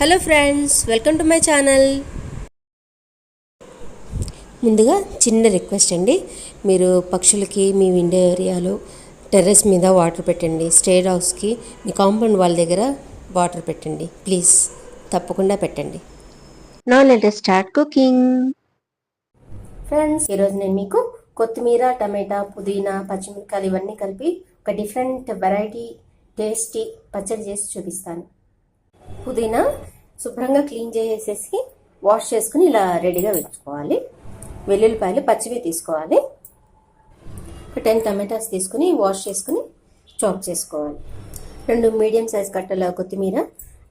Hello friends welcome to my channel. ముందుగా చిన్న request అండి. మీరు పక్షులకి మీ విండో ఏరియాలో టెర్రస్ మీద వాటర్ పెట్టండి. స్టేర్ హౌస్కి మీ కాంపౌండ్ వాళ్ళ దగ్గర వాటర్ పెట్టండి. ప్లీజ్ తప్పకుండా పెట్టండి. Let us start cooking. Friends ఈరోజు నేను మీకు కొత్తిమీర టమాటా పుదీనా పచ్చిమిరకాయలు ఇవన్నీ కలిపి ఒక డిఫరెంట్ వెరైటీ టేస్టీ పచ్చడి చేసి చూపిస్తాను. పుదీనా శుభ్రంగా క్లీన్ చేసేసి వాష్ చేసుకుని ఇలా రెడీగా పెట్టుకోవాలి. వెల్లుల్లిపాయలు పచ్చివి తీసుకోవాలి. ఒక టెన్ టమాటాస్ తీసుకుని వాష్ చేసుకుని చాప్ చేసుకోవాలి. రెండు మీడియం సైజ్ కట్టల కొత్తిమీర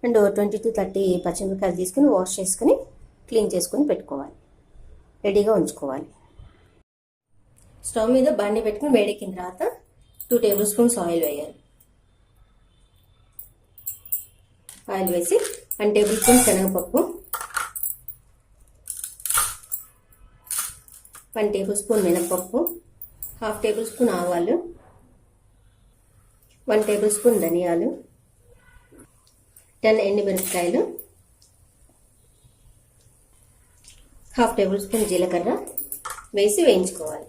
అండ్ ట్వంటీ టు థర్టీ పచ్చిమిరపకాయలు తీసుకుని వాష్ చేసుకుని క్లీన్ చేసుకుని పెట్టుకోవాలి. రెడీగా ఉంచుకోవాలి. స్టవ్ మీద బండి పెట్టుకుని వేడెక్కిన తర్వాత టూ టేబుల్ స్పూన్స్ ఆయిల్ వేయాలి. ఆయిల్ వేసి వన్ టేబుల్ స్పూన్ శనగపప్పు వన్ టేబుల్ స్పూన్ మినపప్పు హాఫ్ టేబుల్ స్పూన్ ఆవాలు వన్ టేబుల్ స్పూన్ ధనియాలు టెన్ ఎండుమిరపకాయలు హాఫ్ టేబుల్ స్పూన్ జీలకర్ర వేసి వేయించుకోవాలి.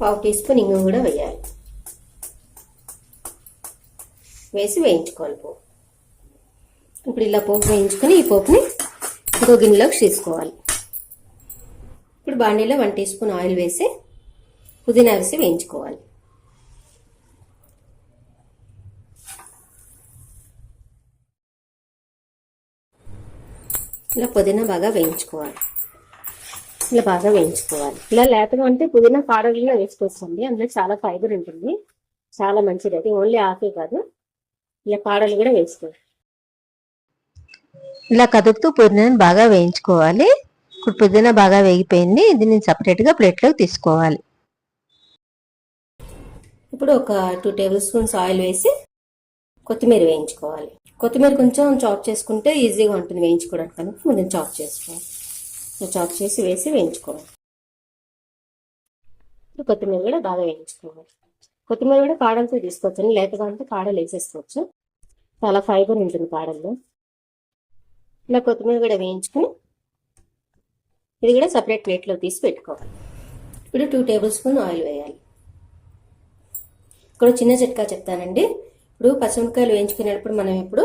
పావు టీ స్పూన్ ఇంగు కూడా వేయాలి. వేసి వేయించుకోవాలి పోపు. ఇప్పుడు ఇలా పోపు వేయించుకొని ఈ పోపుని ఇంకో గిన్నెలోకి తీసుకోవాలి ఇప్పుడు బాండీలో వన్ టీ స్పూన్ ఆయిల్ వేసి పుదీనా వేసి వేయించుకోవాలి. ఇలా పుదీనా బాగా వేయించుకోవాలి. ఇలా బాగా వేయించుకోవాలి. ఇలా లేతగా ఉంటే పుదీనా కాడల్లో వేసుకోవచ్చండి. అందులో చాలా ఫైబర్ ఉంటుంది. చాలా మంచిది. అది ఓన్లీ ఆకే కాదు. ఇలా కాడలు కూడా వేసుకోవాలి. ఇలా కదుపుతూ పుదీనాను బాగా వేయించుకోవాలి. ఇప్పుడు పుదీనా బాగా వేగిపోయింది. ఇది నేను సపరేట్గా ప్లేట్లోకి తీసుకోవాలి. ఇప్పుడు ఒక టూ టేబుల్ స్పూన్స్ ఆయిల్ వేసి కొత్తిమీర వేయించుకోవాలి. కొత్తిమీర కొంచెం చాప్ చేసుకుంటే ఈజీగా ఉంటుంది వేయించుకోవడానికి కనుక కొంచెం చాప్ చేసుకోవాలి. చాప్ చేసి వేసి వేయించుకోవాలి. కొత్తిమీర కూడా బాగా వేయించుకోవాలి. కొత్తిమీర కూడా కాడలతో తీసుకోవచ్చు లేతగా ఉంటే కాడలు వేసేసుకోవచ్చు. చాలా ఫైబర్ ఉంటుంది కాడల్లో. ఇలా కొత్తిమీర కూడా వేయించుకుని ఇది కూడా సపరేట్ ప్లేట్లో తీసి పెట్టుకోవాలి. ఇప్పుడు టూ టేబుల్ స్పూన్ ఆయిల్ వేయాలి. ఇక్కడ చిన్న చిట్కా చెప్తానండి. ఇప్పుడు పచ్చిమిరకాయలు వేయించుకునేటప్పుడు మనం ఇప్పుడు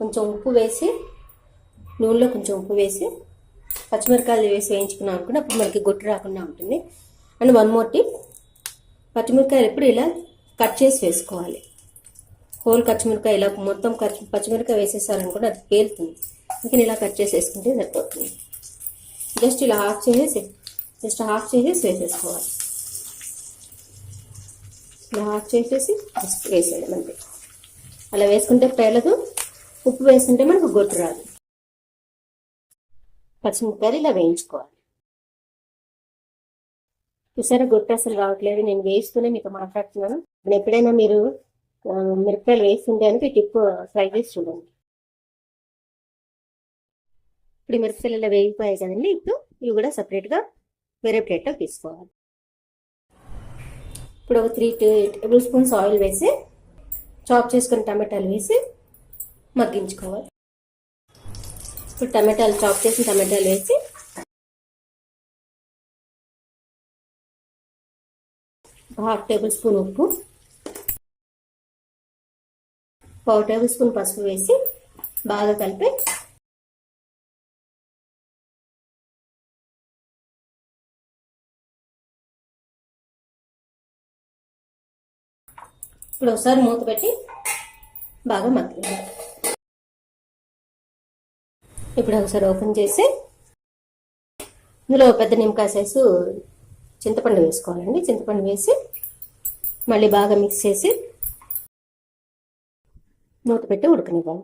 కొంచెం ఉప్పు వేసి నూనెలో కొంచెం ఉప్పు వేసి పచ్చిమిరకాయలు వేసి వేయించుకున్నాం అనుకుంటే అప్పుడు మనకి గుట్టు రాకుండా ఉంటుంది. అండ్ వన్ మోర్ టిప్ పచ్చిమిరకాయలు ఎప్పుడు ఇలా కట్ చేసి వేసుకోవాలి. హోల్ పచ్చిమిరకాయ ఇలా మొత్తం కచ్చి పచ్చిమిరకాయ వేసేసారనుకుంటే అది పేలుతుంది. ఇంకా ఇలా కట్ చేసి వేసుకుంటే సరిపోతుంది. జస్ట్ ఇలా హాఫ్ చేసేసి జస్ట్ హాఫ్ చేసేసి వేసేసుకోవాలి. ఇలా హాఫ్ చేసేసి జస్ట్ వేసేయడం అంతే. అలా వేసుకుంటే పేలదు ఉప్పు వేసుకుంటే మనకు గొట్టు రాదు. పచ్చిమిరపకాయలు ఇలా వేయించుకోవాలి. చూసారా? గుర్తు అసలు రావట్లేదు. నేను వేస్తూనే మీతో మాట్లాడుతున్నాను. నేను ఎప్పుడైనా మీరు మిరపకాయలు వేస్తుంటే అని టిప్ ట్రై చేసి చూడండి. ఇప్పుడు మిరపకాయలు ఇలా వేగిపోయాయి కదండి. ఇప్పుడు ఇవి కూడా సపరేట్గా వేరే ప్లేట్లో తీసుకోవాలి ఇప్పుడు ఒక త్రీ టేబుల్ స్పూన్స్ ఆయిల్ వేసి చాప్ చేసుకుని టమాటాలు వేసి మగ్గించుకోవాలి. ఇప్పుడు టమాటాలు చాప్ చేసిన టమాటాలు వేసి హాఫ్ టేబుల్ స్పూన్ ఉప్పు పావు టేబుల్ స్పూన్ పసుపు వేసి బాగా కలిపి ఇప్పుడు ఒకసారి మూత పెట్టి బాగా మగ్గింది ఇప్పుడు ఒకసారి ఓపెన్ చేసి ఇందులో పెద్ద నిమ్మకాయ సైజు చింతపండు వేసుకోవాలండి. చింతపండు వేసి మళ్ళీ బాగా మిక్స్ చేసి మూత పెట్టి ఉడకనివ్వాలి.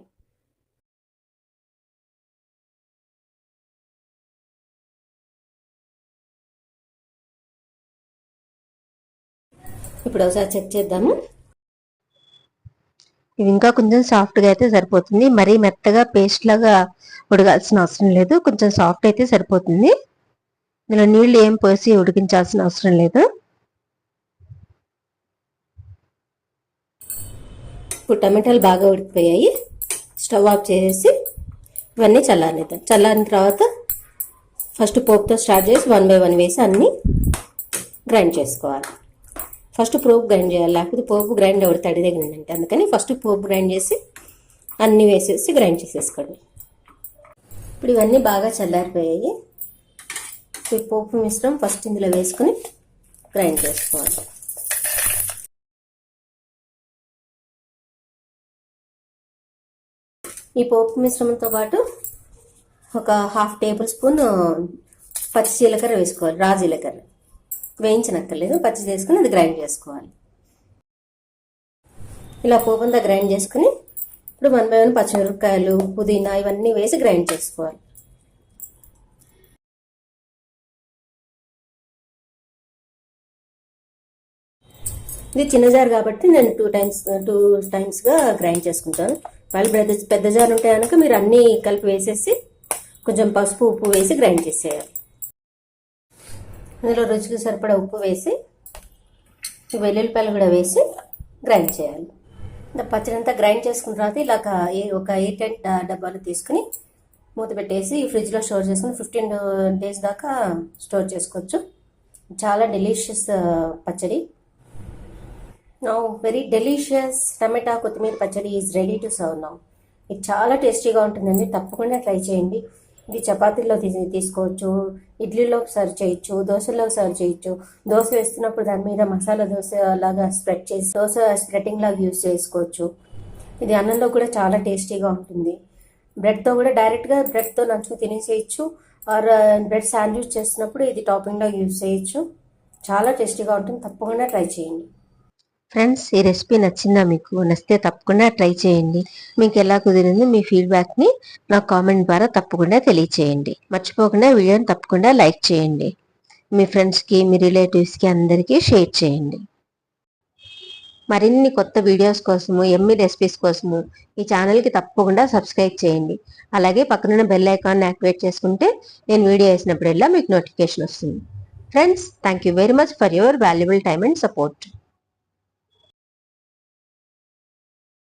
ఇప్పుడు ఒకసారి చెక్ చేద్దాము. ఇది ఇంకా కొంచెం సాఫ్ట్గా అయితే సరిపోతుంది. మరీ మెత్తగా పేస్ట్ లాగా ఉడకాల్సిన అవసరం లేదు. కొంచెం సాఫ్ట్ అయితే సరిపోతుంది. ఇందులో నీళ్ళు ఏం పోసి ఉడికించాల్సిన అవసరం లేదు. ఇప్పుడు టమాటాలు బాగా ఉడికిపోయాయి. స్టవ్ ఆఫ్ చేసేసి ఇవన్నీ చల్లారనిద్దాం చల్లారిన తర్వాత ఫస్ట్ పోపుతో స్టార్ట్ చేసి వన్ బై వన్ వేసి అన్నీ గ్రైండ్ చేసుకోవాలి. ఫస్ట్ పోపు గ్రైండ్ చేయాలి లేకపోతే పోపు గ్రైండ్ ఎవరు తడి తగిలిందంటే అందుకని ఫస్ట్ పోపు గ్రైండ్ చేసి అన్నీ వేసేసి గ్రైండ్ చేసేసుకోండి. ఇప్పుడు ఇవన్నీ బాగా చల్లారిపోయాయి. ఈ పోపు మిశ్రమం ఫస్ట్ ఇందులో వేసుకుని గ్రైండ్ చేసుకోవాలి. ఈ పోపు మిశ్రమంతో పాటు ఒక హాఫ్ టేబుల్ స్పూన్ పచ్చి జీలకర్ర వేసుకోవాలి రా జీలకర్ర. వేయించనక్కర్లేదు పచ్చి చేసుకుని అది గ్రైండ్ చేసుకోవాలి. ఇలా పోపంతా గ్రైండ్ చేసుకుని ఇప్పుడు వన్ బై వన్ పచ్చిమిరపకాయలు పుదీనా ఇవన్నీ వేసి గ్రైండ్ చేసుకోవాలి. ఇది చిన్న జార్ కాబట్టి నేను టూ టైమ్స్ టూ టైమ్స్గా గ్రైండ్ చేసుకుంటాను. వాళ్ళు పెద్ద పెద్ద జార్ ఉంటే కనుక మీరు అన్నీ కలిపి వేసేసి కొంచెం పసుపు ఉప్పు వేసి గ్రైండ్ చేసేయాలి. అందులో రుచికి సరిపడా ఉప్పు వేసి వెల్లుల్లిపాయలు కూడా వేసి గ్రైండ్ చేయాలి. ఇంకా పచ్చడి అంతా గ్రైండ్ చేసుకున్న తర్వాత ఇలా ఒక ఏ- ఒక ఎయిట్ అండ్ uh, డబ్బాలు తీసుకుని మూత పెట్టేసి ఫ్రిడ్జ్లో స్టోర్ చేసుకుని ఫిఫ్టీన్ డేస్ దాకా స్టోర్ చేసుకోవచ్చు. చాలా డెలిషియస్ uh, పచ్చడి. Now very delicious tomato kothimeera pachadi is ready to serve now ఇది చాలా టేస్టీగా ఉంటుందండి. తప్పకుండా ట్రై చేయండి. ఇది చపాతీల్లో తీసుకోవచ్చు ఇడ్లీలో సర్వ్ చేయొచ్చు దోశలో సర్వ్ చేయొచ్చు. దోశ వేస్తున్నప్పుడు దాని మీద మసాలా దోశ లాగా స్ప్రెడ్ చేసి దోశ స్ప్రెడ్డింగ్ లాగా యూజ్ చేసుకోవచ్చు. ఇది అన్నంలో కూడా చాలా టేస్టీగా ఉంటుంది. బ్రెడ్తో కూడా డైరెక్ట్గా బ్రెడ్తో నంచుకు తినేసేయచ్చు. ఆర్ బ్రెడ్ శాండ్విచ్ చేస్తున్నప్పుడు ఇది టాపింగ్లో యూజ్ చేయొచ్చు. చాలా టేస్టీగా ఉంటుంది. తప్పకుండా ట్రై చేయండి. ఫ్రెండ్స్ ఈ రెసిపీ నచ్చిందా మీకు? నచ్చితే తప్పకుండా ట్రై చేయండి. మీకు ఎలా కుదిరింది మీ ఫీడ్బ్యాక్ని నా కామెంట్ ద్వారా తప్పకుండా తెలియచేయండి. మర్చిపోకుండా వీడియోని తప్పకుండా లైక్ చేయండి. మీ ఫ్రెండ్స్కి మీ రిలేటివ్స్కి అందరికీ షేర్ చేయండి. మరిన్ని కొత్త వీడియోస్ కోసము ఎమ్మి రెసిపీస్ కోసము ఈ ఛానల్కి తప్పకుండా సబ్స్క్రైబ్ చేయండి. అలాగే పక్కనున్న బెల్ ఐకాన్ యాక్టివేట్ చేసుకుంటే నేను వీడియో వేసినప్పుడల్లా మీకు నోటిఫికేషన్ వస్తుంది. Friends thank you very much for your valuable time and support